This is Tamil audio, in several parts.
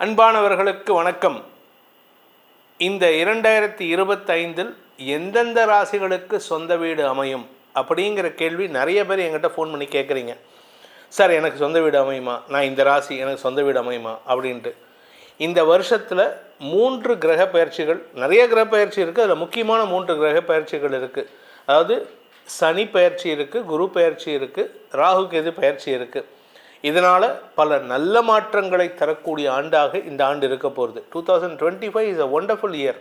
அன்பானவர்களுக்கு வணக்கம். இந்த இரண்டாயிரத்தி இருபத்தைந்தில் எந்தெந்த ராசிகளுக்கு சொந்த வீடு அமையும் அப்படிங்கிற கேள்வி நிறைய பேர் என்கிட்ட ஃபோன் பண்ணி கேட்குறீங்க. சார் எனக்கு சொந்த வீடு அமையுமா? நான் இந்த ராசி எனக்கு சொந்த வீடு அமையுமா? அப்படின்ட்டு. இந்த வருஷத்தில் மூன்று கிரக பயிற்சிகள் நிறைய கிரக பயிற்சி இருக்குது அதில் முக்கியமான மூன்று கிரக பயிற்சிகள் இருக்குது அதாவது சனி பயிற்சி இருக்குது குரு பயிற்சி இருக்குது ராகு கேது பயிற்சி இருக்குது இதனால் பல நல்ல மாற்றங்களை தரக்கூடிய ஆண்டாக இந்த ஆண்டு இருக்க போகிறது two thousand twenty five is a wonderful year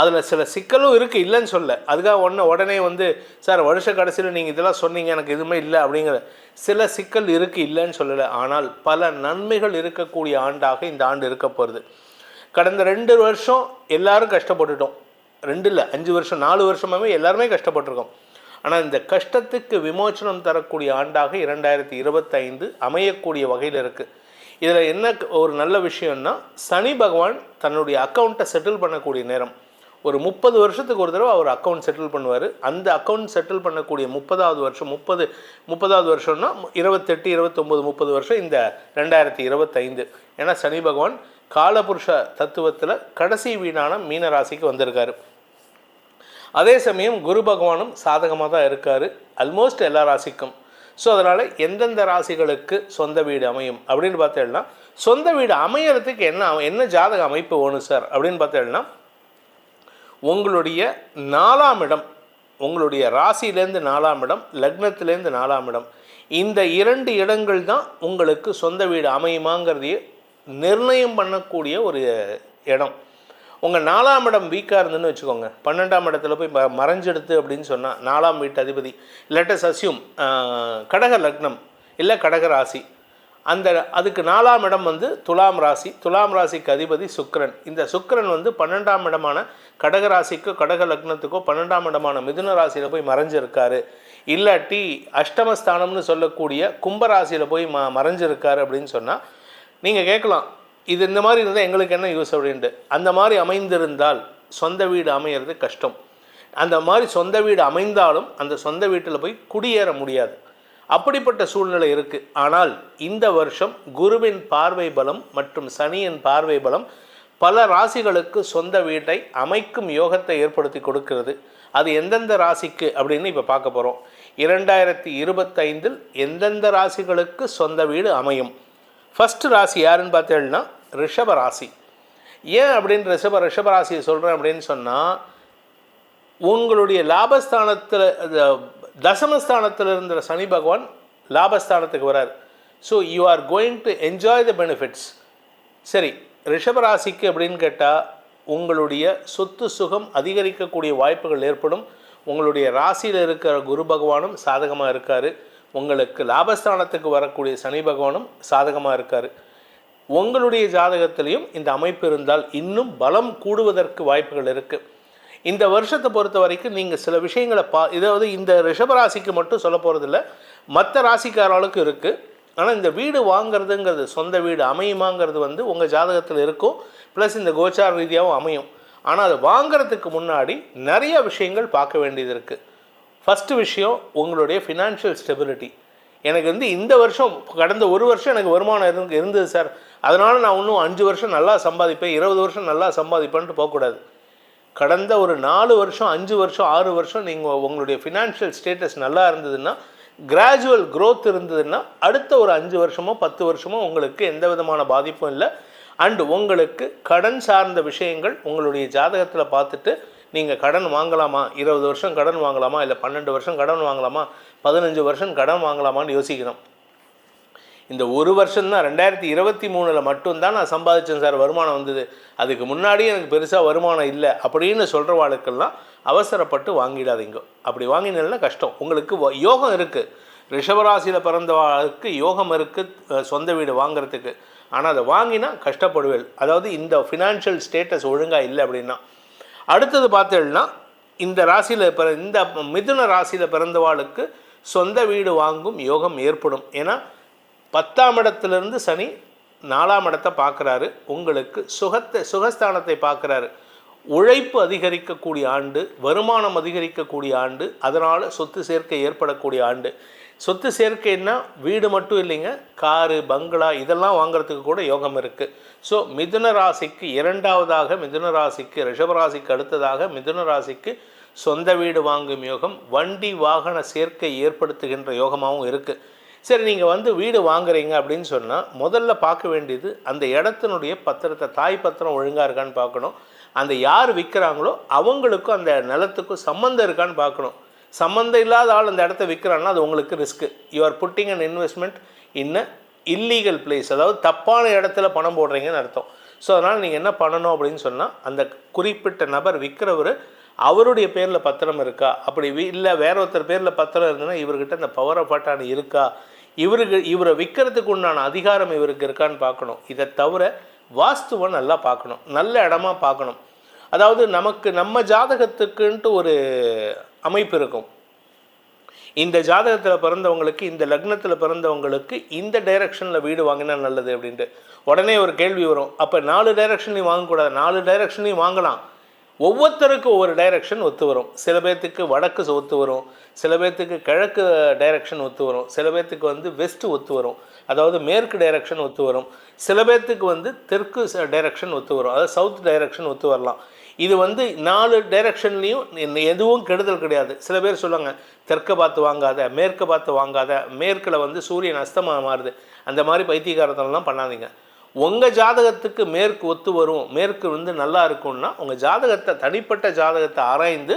அதில் சில சிக்கலும் இருக்குது இல்லைன்னு சொல்ல. அதுக்காக ஒன்று உடனே வந்து சார் வருஷ கடைசியில் நீங்கள் இதெல்லாம் சொன்னீங்க எனக்கு எதுவுமே இல்லை அப்படிங்கிற சில சிக்கல் இருக்குது இல்லைன்னு சொல்லலை. ஆனால் பல நன்மைகள் இருக்கக்கூடிய ஆண்டாக இந்த ஆண்டு இருக்க போகிறது கடந்த ரெண்டு வருஷம் எல்லாரும் கஷ்டப்பட்டுட்டோம். ரெண்டு இல்லை அஞ்சு வருஷம் நாலு வருஷமாகவே எல்லாருமே கஷ்டப்பட்டிருக்கோம். ஆனால் இந்த கஷ்டத்துக்கு விமோச்சனம் தரக்கூடிய ஆண்டாக இரண்டாயிரத்தி இருபத்தைந்து அமையக்கூடிய வகையில் இருக்குது இதில் என்ன ஒரு நல்ல விஷயம்னா சனி பகவான் தன்னுடைய அக்கௌண்ட்டை செட்டில் பண்ணக்கூடிய நேரம். ஒரு முப்பது வருஷத்துக்கு ஒரு தடவை அவர் அக்கௌண்ட் செட்டில் பண்ணுவார். அந்த அக்கௌண்ட் செட்டில் பண்ணக்கூடிய முப்பதாவது வருஷம் முப்பது முப்பதாவது வருஷம்னா இருபத்தெட்டு இருபத்தொம்போது முப்பது வருஷம் இந்த ரெண்டாயிரத்தி இருபத்தைந்து. ஏன்னா சனி பகவான் காலபுருஷ தத்துவத்தில் கடைசி வீடான மீனராசிக்கு வந்திருக்காரு. அதே சமயம் குரு பகவானும் சாதகமாக தான் இருக்கார். அல்மோஸ்ட் எல்லா ராசிக்கும். ஸோ அதனால் எந்தெந்த ராசிகளுக்கு சொந்த வீடு அமையும் அப்படின்னு பார்த்தேன்னா சொந்த வீடு அமையறதுக்கு என்ன என்ன ஜாதக அமைப்பு வேணும் சார் அப்படின்னு பார்த்தேன்னா உங்களுடைய நாலாம் இடம் உங்களுடைய ராசியிலேருந்து நாலாம் இடம் லக்னத்திலேருந்து நாலாம் இடம் இந்த இரண்டு இடங்கள் தான் உங்களுக்கு சொந்த வீடு அமையுமாங்கிறதையே நிர்ணயம் பண்ணக்கூடிய ஒரு இடம். உங்கள் நாலாம் இடம் வீக்காக இருந்துன்னு வச்சுக்கோங்க. பன்னெண்டாம் இடத்துல போய் ம- மறைஞ்செடுத்து அப்படின்னு சொன்னால் நாலாம் வீட்டு அதிபதி லெட்டஸ் அசியூம் கடக லக்னம் இல்லை கடக ராசி. அந்த அதுக்கு நாலாம் இடம் வந்து துலாம் ராசி. துலாம் ராசிக்கு அதிபதி சுக்கரன். இந்த சுக்கரன் வந்து பன்னெண்டாம் இடமான கடக ராசிக்கோ கடக லக்னத்துக்கோ பன்னெண்டாம் இடமான மிதுன ராசியில் போய் மறைஞ்சிருக்காரு. இல்லாட்டி அஷ்டமஸ்தானம்னு சொல்லக்கூடிய கும்பராசியில் போய் ம மறைஞ்சிருக்காரு அப்படின்னு சொன்னால் நீங்கள் கேட்கலாம் இது இந்த மாதிரி இருந்தால் எங்களுக்கு என்ன யூஸ் அப்படின்ட்டு. அந்த மாதிரி அமைந்திருந்தால் சொந்த வீடு அமையிறது கஷ்டம். அந்த மாதிரி சொந்த வீடு அமைந்தாலும் அந்த சொந்த வீட்டில் போய் குடியேற முடியாது. அப்படிப்பட்ட சூழ்நிலை இருக்குது ஆனால் இந்த வருஷம் குருவின் பார்வை பலம் மற்றும் சனியின் பார்வை பலம் பல ராசிகளுக்கு சொந்த வீட்டை அமைக்கும் யோகத்தை ஏற்படுத்தி கொடுக்கிறது. அது எந்தெந்த ராசிக்கு அப்படின்னு இப்போ பார்க்க போகிறோம் இரண்டாயிரத்தி இருபத்தைந்தில் எந்தெந்த ராசிகளுக்கு சொந்த வீடு அமையும்? ஃபஸ்ட்டு ராசி யாருன்னு பார்த்தீங்கன்னா ரிஷப ராசி. ஏன் அப்படின்னு ரிஷப ரிஷப ராசியை சொல்கிறேன் அப்படின்னு சொன்னால் உங்களுடைய லாபஸ்தானத்தில் தசமஸ்தானத்தில் இருந்த சனி பகவான் லாபஸ்தானத்துக்கு வரார். So you are going to enjoy the benefits சரி ரிஷபராசிக்கு அப்படின்னு கேட்டால் உங்களுடைய சொத்து சுகம் அதிகரிக்கக்கூடிய வாய்ப்புகள் ஏற்படும். உங்களுடைய ராசியில் இருக்கிற குரு பகவானும் சாதகமாக இருக்கார். உங்களுக்கு லாபஸ்தானத்துக்கு வரக்கூடிய சனி பகவானும் சாதகமாக இருக்கார். உங்களுடைய ஜாதகத்திலையும் இந்த அமைப்பு இருந்தால் இன்னும் பலம் கூடுவதற்கு வாய்ப்புகள் இருக்குது இந்த வருஷத்தை பொறுத்த வரைக்கும் நீங்கள் சில விஷயங்களை பா இதாவது இந்த ரிஷபராசிக்கு மட்டும் சொல்ல போகிறதில்ல மற்ற ராசிக்காரர்களுக்கும் இருக்குது ஆனால் இந்த வீடு வாங்குறதுங்கிறது சொந்த வீடு அமையுமாங்கிறது வந்து உங்கள் ஜாதகத்தில் இருக்கும். ப்ளஸ் இந்த கோச்சார ரீதியாகவும் அமையும். ஆனால் அது வாங்குறதுக்கு முன்னாடி நிறைய விஷயங்கள் பார்க்க வேண்டியது இருக்குது ஃபஸ்ட்டு விஷயம் உங்களுடைய ஃபினான்ஷியல் ஸ்டெபிலிட்டி எனக்கு வந்து இந்த வருஷம் கடந்த ஒரு வருஷம் எனக்கு வருமானம் இருந்து இருந்தது சார் அதனால் நான் இன்னும் அஞ்சு வருஷம் நல்லா சம்பாதிப்பேன் இருபது வருஷம் நல்லா சம்பாதிப்பேன்ட்டு போகக்கூடாது. கடந்த ஒரு நாலு வருஷம் அஞ்சு வருஷம் ஆறு வருஷம் நீங்கள் உங்களுடைய ஃபினான்ஷியல் ஸ்டேட்டஸ் நல்லா இருந்ததுன்னா கிராஜுவல் க்ரோத் இருந்ததுன்னா அடுத்த ஒரு அஞ்சு வருஷமோ பத்து வருஷமோ உங்களுக்கு எந்த விதமான பாதிப்பும் இல்லை. அண்டு உங்களுக்கு கடன் சார்ந்த விஷயங்கள் உங்களுடைய ஜாதகத்தில் பார்த்துட்டு நீங்கள் கடன் வாங்கலாமா? இருபது வருஷம் கடன் வாங்கலாமா? இல்லை பன்னெண்டு வருஷம் கடன் வாங்கலாமா? பதினஞ்சு வருஷம் கடன் வாங்கலாமான்னு யோசிக்கணும். இந்த ஒரு வருஷம் தான் ரெண்டாயிரத்தி இருபத்தி மூணில் மட்டும்தான் நான் சம்பாதிச்சேன் சார் வருமானம் வந்தது. அதுக்கு முன்னாடியே எனக்கு பெருசாக வருமானம் இல்லை அப்படின்னு சொல்கிற சொல்கிறவாளுக்கெல்லாம் அவசரப்பட்டு வாங்கிடாதீங்க. அப்படி வாங்கினா கஷ்டம். உங்களுக்கு வ- யோகம் இருக்குது ரிஷபராசியில் பிறந்தவாளுக்கு யோகம் இருக்குது சொந்த வீடு வாங்குறதுக்கு. ஆனால் அதை வாங்கினா கஷ்டப்படுவேன் அதாவது இந்த ஃபினான்ஷியல் ஸ்டேட்டஸ் ஒழுங்காக இல்லை அப்படின்னா. அடுத்தது பார்த்தீங்கன்னா இந்த ராசியில் பிற இந்த மிதுன ராசியில் பிறந்தவாளுக்கு சொந்த வீடு வாங்கும் யோகம் ஏற்படும். ஏன்னா பத்தாம் இடத்துலேருந்து சனி நாலாம் இடத்தை பார்க்குறாரு. உங்களுக்கு சுகத்தை சுகஸ்தானத்தை பார்க்குறாரு. உழைப்பு அதிகரிக்கக்கூடிய ஆண்டு வருமானம் அதிகரிக்கக்கூடிய ஆண்டு அதனால் சொத்து சேர்க்கை ஏற்படக்கூடிய ஆண்டு. சொத்து சேர்க்கைன்னா வீடு மட்டும் இல்லைங்க காரு பங்களா இதெல்லாம் வாங்குறதுக்கு கூட யோகம் இருக்குது ஸோ மிதுன ராசிக்கு இரண்டாவதாக மிதுன ராசிக்கு ரிஷபராசிக்கு அடுத்ததாக மிதுன ராசிக்கு சொந்த வீடு வாங்கும் யோகம் வண்டி வாகன சேர்க்கை ஏற்படுத்துகின்ற யோகமாகவும் இருக்குது சரி நீங்கள் வந்து வீடு வாங்குறீங்க அப்படின்னு சொன்னால் முதல்ல பார்க்க வேண்டியது அந்த இடத்தினுடைய பத்திரத்தை தாய் பத்திரம் ஒழுங்காக இருக்கான்னு பார்க்கணும். அந்த யார் விற்கிறாங்களோ அவங்களுக்கும் அந்த நிலத்துக்கும் சம்மந்தம் இருக்கான்னு பார்க்கணும். சம்மந்தம் இல்லாத ஆள் அந்த இடத்த விற்கிறான்னா அது உங்களுக்கு risk you are putting and investment in illegal place அதாவது தப்பான இடத்துல பணம் போடுறீங்கன்னு அர்த்தம். ஸோ அதனால் நீங்கள் என்ன பண்ணணும் அப்படின்னு சொன்னால் அந்த குறிப்பிட்ட நபர் விற்கிறவர் அவருடைய பேரில் பத்திரம் இருக்கா? அப்படி இல்லை வேற ஒருத்தர் பேரில் பத்திரம் இருந்ததுன்னா இவர்கிட்ட அந்த பவர் ஆஃப் அட்டானி இருக்கா? இவருக்கு இவரை விற்கிறதுக்கு உண்டான அதிகாரம் இவருக்கு இருக்கான்னு பார்க்கணும். இதை தவிர வாஸ்துவை நல்லா பார்க்கணும். நல்ல இடமா பார்க்கணும். அதாவது நமக்கு நம்ம ஜாதகத்துக்குன்ட்டு ஒரு அமைப்பு இருக்கும். இந்த ஜாதகத்தில் பிறந்தவங்களுக்கு இந்த லக்னத்தில் பிறந்தவங்களுக்கு இந்த டைரக்ஷனில் வீடு வாங்கினா நல்லது அப்படின்ட்டு. உடனே ஒரு கேள்வி வரும். அப்போ நாலு டைரக்ஷன்லையும் வாங்கக்கூடாது. நாலு டைரக்ஷன்லையும் வாங்கலாம். ஒவ்வொருத்தருக்கும் ஒவ்வொரு டைரக்ஷன் ஒத்து வரும். சில பேர்த்துக்கு வடக்கு ஒத்து வரும். சில பேர்த்துக்கு கிழக்கு டைரக்ஷன் ஒத்து வரும். சில பேர்த்துக்கு வந்து வெஸ்ட் ஒத்து வரும். அதாவது மேற்கு டைரக்ஷன் ஒத்து வரும். சில பேர்த்துக்கு வந்து தெற்கு டைரக்ஷன் ஒத்து வரும். அதாவது சவுத் டைரக்ஷன் ஒத்து வரலாம். இது வந்து நாலு டைரக்ஷன்லேயும் எதுவும் கெடுதல் கிடையாது. சில பேர் சொல்லுவாங்க தெற்கை பார்த்து வாங்காத மேற்கு பார்த்து வாங்காத மேற்கில் வந்து சூரியன் அஸ்தமாக மாறுது. அந்த மாதிரி பைத்தியகாரத்தெல்லாம் பண்ணாதீங்க. உங்கள் ஜாதகத்துக்கு மேற்கு ஒத்து வரும் மேற்கு வந்து நல்லா இருக்கும்னா உங்கள் ஜாதகத்தை தனிப்பட்ட ஜாதகத்தை ஆராய்ந்து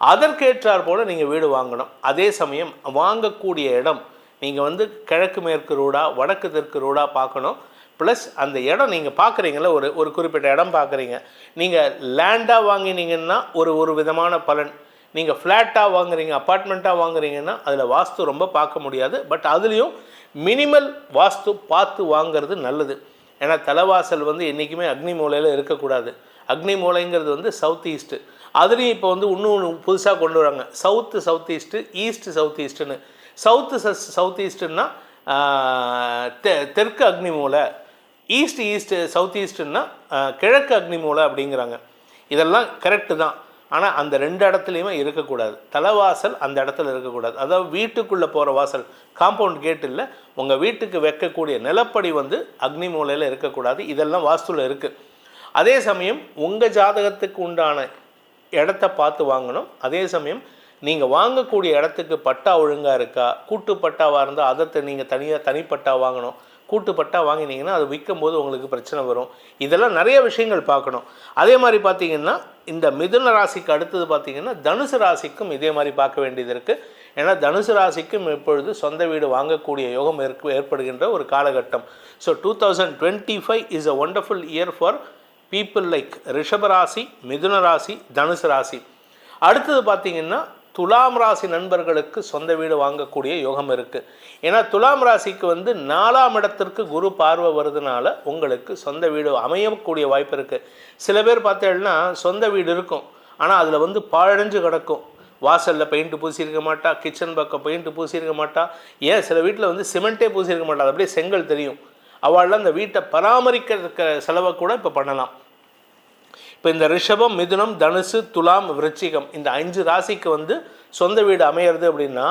அதற்கேற்றாற் போல் நீங்கள் வீடு வாங்கணும். அதே சமயம் வாங்கக்கூடிய இடம் நீங்கள் வந்து கிழக்கு மேற்கு ரோடாக வடக்கு தெற்கு ரோடாக பார்க்கணும். ப்ளஸ் அந்த இடம் நீங்கள் பார்க்குறீங்களா ஒரு ஒரு குறிப்பிட்ட இடம் பார்க்குறீங்க நீங்கள் லேண்டாக வாங்கினீங்கன்னா ஒரு ஒரு விதமான பலன். நீங்கள் ஃப்ளாட்டாக வாங்குறீங்க அப்பார்ட்மெண்ட்டாக வாங்குறீங்கன்னா அதில் வாஸ்து ரொம்ப பார்க்க முடியாது. பட் அதுலேயும் மினிமல் வாஸ்து பார்த்து வாங்குறது நல்லது. ஏன்னா தலைவாசல் வந்து என்றைக்குமே அக்னி மூலையில் இருக்கக்கூடாது. அக்னி மூலைங்கிறது வந்து சவுத் ஈஸ்ட்டு அதுலேயும் இப்போ வந்து இன்னும் ஒன்று புதுசாக கொண்டு வராங்க. South south east east south ஈஸ்ட்டுன்னு south south ஈஸ்ட்டுன்னா தெ தெற்கு அக்னி மூலை. ஈஸ்ட் ஈஸ்ட் சவுத் ஈஸ்ட்டுன்னா கிழக்கு அக்னி மூலை அப்படிங்கிறாங்க. இதெல்லாம் கரெக்டு தான். ஆனால் அந்த ரெண்டு இடத்துலையுமே இருக்கக்கூடாது. தலைவாசல் அந்த இடத்துல இருக்கக்கூடாது. அதாவது வீட்டுக்குள்ளே போகிற வாசல் காம்பவுண்ட் கேட் இல்லை. உங்கள் வீட்டுக்கு வைக்கக்கூடிய நிலப்படி வந்து அக்னி மூலையில் இருக்கக்கூடாது. இதெல்லாம் வாஸ்துவில் இருக்குது அதே சமயம் உங்கள் ஜாதகத்துக்கு உண்டான இடத்த பார்த்து வாங்கணும். அதே சமயம் நீங்கள் வாங்கக்கூடிய இடத்துக்கு பட்டா ஒழுங்காக இருக்கா? கூட்டு பட்டாவாக இருந்தால் அதை நீங்கள் தனியாக தனிப்பட்டா வாங்கணும். கூட்டுப்பட்டா வாங்கினீங்கன்னா அது விற்கும் போது உங்களுக்கு பிரச்சனை வரும். இதெல்லாம் நிறைய விஷயங்கள் பார்க்கணும். அதே மாதிரி பார்த்தீங்கன்னா இந்த மிதுன ராசிக்கு அடுத்தது பார்த்தீங்கன்னா தனுசு ராசிக்கும் இதே மாதிரி பார்க்க வேண்டியது இருக்குது ஏன்னா தனுசு ராசிக்கும் இப்பொழுது சொந்த வீடு வாங்கக்கூடிய யோகம் ஏற்ப ஏற்படுகின்ற ஒரு காலகட்டம். So two thousand twenty five is a wonderful year for people like ரிஷப ராசி மிதுன ராசி தனுசு ராசி. அடுத்தது பார்த்தீங்கன்னா துலாம் ராசி நண்பர்களுக்கு சொந்த வீடு வாங்கக்கூடிய யோகம் இருக்குது ஏன்னா துலாம் ராசிக்கு வந்து நாலாம் இடத்திற்கு குரு பார்வை வருதுனால உங்களுக்கு சொந்த வீடு அமையக்கூடிய வாய்ப்பு இருக்குது சில பேர் பார்த்தேன்னா சொந்த வீடு இருக்கும். ஆனால் அதில் வந்து பாழடைஞ்சு கிடக்கும். வாசலில் பெயிண்ட்டு பூசியிருக்க மாட்டா கிச்சன் பக்கம் பெயிண்ட்டு பூசியிருக்க மாட்டா. ஏன்? சில வீட்டில் வந்து சிமெண்ட்டே பூசியிருக்க மாட்டா. அது அப்படியே செங்கல் தெரியும். அவள்லாம் அந்த வீட்டை பராமரிக்கிறதுக்கு செலவை கூட இப்போ பண்ணலாம். இப்போ இந்த ரிஷபம் மிதுனம் தனுசு துலாம் விருச்சிகம் இந்த அஞ்சு ராசிக்கு வந்து சொந்த வீடு அமையிறது அப்படின்னா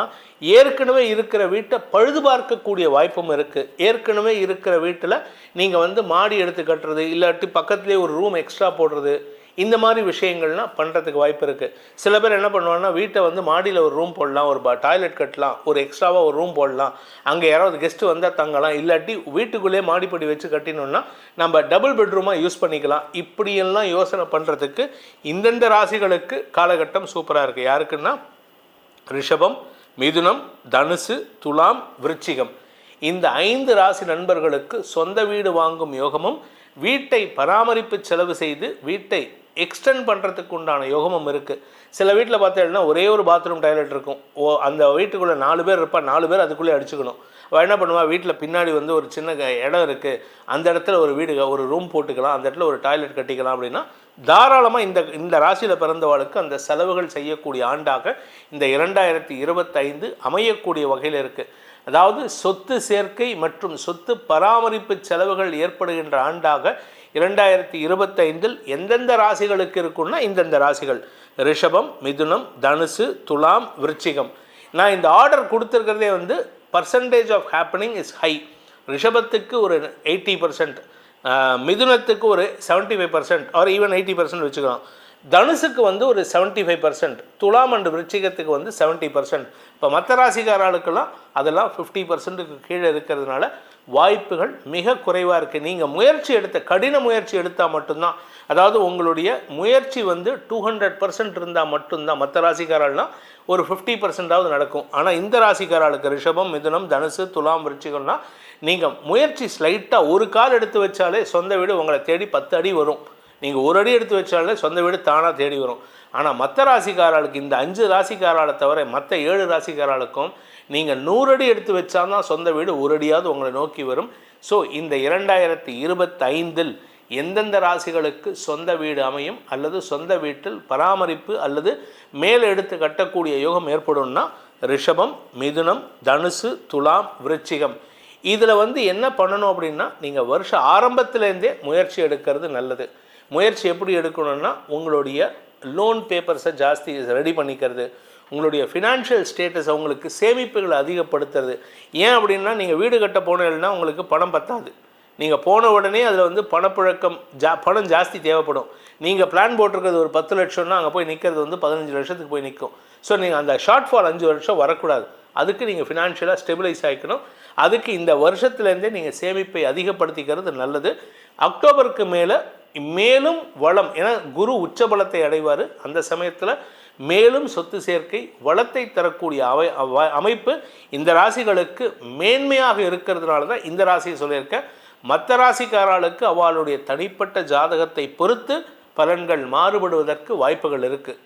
ஏற்கனவே இருக்கிற வீட்டை பழுது பார்க்கக்கூடிய வாய்ப்பும் இருக்குது ஏற்கனவே இருக்கிற வீட்டில் நீங்கள் வந்து மாடி எடுத்து கட்டுறது இல்லாட்டி பக்கத்துலேயே ஒரு ரூம் எக்ஸ்ட்ரா போடுறது இந்த மாதிரி விஷயங்கள்லாம் பண்ணுறதுக்கு வாய்ப்பு இருக்குது சில பேர் என்ன பண்ணுவாங்கன்னா வீட்டை வந்து மாடியில் ஒரு ரூம் போடலாம் ஒரு டாய்லெட் கட்டலாம் ஒரு எக்ஸ்ட்ராவாக ஒரு ரூம் போடலாம். அங்கே யாராவது கெஸ்ட்டு வந்தால் தங்கலாம். இல்லாட்டி வீட்டுக்குள்ளேயே மாடிப்படி வச்சு கட்டினோம்னா நம்ம டபுள் பெட்ரூமாக யூஸ் பண்ணிக்கலாம். இப்படியெல்லாம் யோசனை பண்ணுறதுக்கு இந்தந்த ராசிகளுக்கு காலகட்டம் சூப்பராக இருக்குது யாருக்குன்னா ரிஷபம் மிதுனம் தனுசு துலாம் விருச்சிகம். இந்த ஐந்து ராசி நண்பர்களுக்கு சொந்த வீடு வாங்கும் யோகமும் வீட்டை பராமரிப்பு செலவு செய்து வீட்டை எக்ஸ்டெண்ட் பண்ணுறதுக்கு உண்டான யோகமும் இருக்குது சில வீட்டில் பார்த்தீங்கன்னா ஒரே ஒரு பாத்ரூம் டாய்லெட் இருக்கும். ஓ அந்த வீட்டுக்குள்ளே நாலு பேர் இருப்பா நாலு பேர் அதுக்குள்ளே அடிச்சுக்கணும். அவள் என்ன பண்ணுவா வீட்டில் பின்னாடி வந்து ஒரு சின்ன க- இடம் இருக்குது அந்த இடத்துல ஒரு வீடு ஒரு ரூம் போட்டுக்கலாம். அந்த இடத்துல ஒரு டாய்லெட் கட்டிக்கலாம் அப்படின்னா தாராளமாக இந்த இந்த ராசியில் பிறந்தவாளுக்கு அந்த செலவுகள் செய்யக்கூடிய ஆண்டாக இந்த இரண்டாயிரத்தி இருபத்தைந்து அமையக்கூடிய வகையில் இருக்குது அதாவது சொத்து சேர்க்கை மற்றும் சொத்து பராமரிப்பு செலவுகள் ஏற்படுகின்ற ஆண்டாக இரண்டாயிரத்தி இருபத்தைந்தில் எந்தெந்த ராசிகளுக்கு இருக்குன்னா இந்தந்த ராசிகள். ரிஷபம் மிதுனம் தனுசு துலாம் விருச்சிகம். நான் இந்த ஆர்டர் கொடுத்துருக்கிறதே வந்து percentage of happening is high ரிஷபத்துக்கு ஒரு எயிட்டி பர்சன்ட் மிதுனத்துக்கு ஒரு seventy five percent or even eighty percent வச்சுக்கலாம். தனுசுக்கு வந்து ஒரு செவன்ட்டி ஃபைவ் பர்சன்ட் துலாம் அண்டு விருச்சிகத்துக்கு வந்து செவன்ட்டி பர்சன்ட் இப்போ மற்ற ராசிக்காரர்களுக்கெல்லாம் அதெல்லாம் ஃபிஃப்டி பர்சன்ட்டுக்கு கீழே இருக்கிறதுனால வாய்ப்புகள் மிக குறைவாக இருக்குது நீங்கள் முயற்சி எடுத்த கடின முயற்சி எடுத்தால் மட்டும்தான். அதாவது உங்களுடைய முயற்சி வந்து டூ ஹண்ட்ரட் பர்சன்ட் இருந்தால் மட்டும்தான். மற்ற ராசிக்காரால்னால் ஒரு ஃபிஃப்டி பர்சன்டாவது நடக்கும். ஆனால் இந்த ராசிக்காராளுக்கு ரிஷபம் மிதுனம் தனுசு துலாம் விருச்சிகள்னால் நீங்கள் முயற்சி ஸ்லைட்டாக ஒரு கால் எடுத்து வச்சாலே சொந்த வீடு உங்களை தேடி பத்து அடி வரும். நீங்கள் ஒரு அடி எடுத்து வச்சாலே சொந்த வீடு தானாக தேடி வரும். ஆனால் மற்ற ராசிக்காரர்களுக்கு இந்த அஞ்சு ராசிக்காரால தவிர மற்ற ஏழு ராசிக்காரர்களுக்கும் நீங்கள் நூறு அடி எடுத்து வச்சால்தான் சொந்த வீடு ஒரு அடியாவது உங்களை நோக்கி வரும். ஸோ இந்த இரண்டாயிரத்தி இருபத்தைந்தில் எந்தெந்த ராசிகளுக்கு சொந்த வீடு அமையும் அல்லது சொந்த வீட்டில் பராமரிப்பு அல்லது மேல் எடுத்து கட்டக்கூடிய யோகம் ஏற்படும்னா ரிஷபம் மிதுனம் தனுசு துலாம் விருச்சிகம். இதில் வந்து என்ன பண்ணணும் அப்படின்னா நீங்கள் வருஷ ஆரம்பத்திலேருந்தே முயற்சி எடுக்கிறது நல்லது. முயற்சி எப்படி எடுக்கணும்னா உங்களுடைய லோன் பேப்பர்ஸை ஜாஸ்தி ரெடி பண்ணிக்கிறது உங்களுடைய ஃபினான்ஷியல் ஸ்டேட்டஸ் உங்களுக்கு சேமிப்புகளை அதிகப்படுத்துறது. ஏன் அப்படின்னா நீங்கள் வீடு கட்ட போனீங்கன்னா உங்களுக்கு பணம் பத்தாது. நீங்கள் போன உடனே அதில் வந்து பணப்புழக்கம் ஜா பணம் ஜாஸ்தி தேவைப்படும். நீங்கள் பிளான் போட்டிருக்கிறது ஒரு பத்து லட்சம்னா அங்கே போய் நிற்கிறது வந்து பதினஞ்சு லட்சத்துக்கு போய் நிற்கும் ஸோ நீங்கள் அந்த ஷார்ட் ஃபால் அஞ்சு வருஷம் வரக்கூடாது. அதுக்கு நீங்கள் ஃபினான்ஷியலாக ஸ்டெபிலைஸ் ஆகிக்கணும் அதுக்கு இந்த வருஷத்துலேருந்தே நீங்கள் சேமிப்பை அதிகப்படுத்திக்கிறது நல்லது. அக்டோபருக்கு மேலே மேலும் வளம் ஏன்னா குரு உச்சபலத்தை அடைவார். அந்த சமயத்தில் மேலும் சொத்து சேர்க்கை வளத்தை தரக்கூடிய அவை அவ- அமைப்பு இந்த ராசிகளுக்கு மேன்மையாக இருக்கிறதுனால தான் இந்த ராசியை சொல்லியிருக்கேன். மற்ற ராசிக்காரர்களுக்கு அவளுடைய தனிப்பட்ட ஜாதகத்தை பொறுத்து பலன்கள் மாறுபடுவதற்கு வாய்ப்புகள் இருக்குது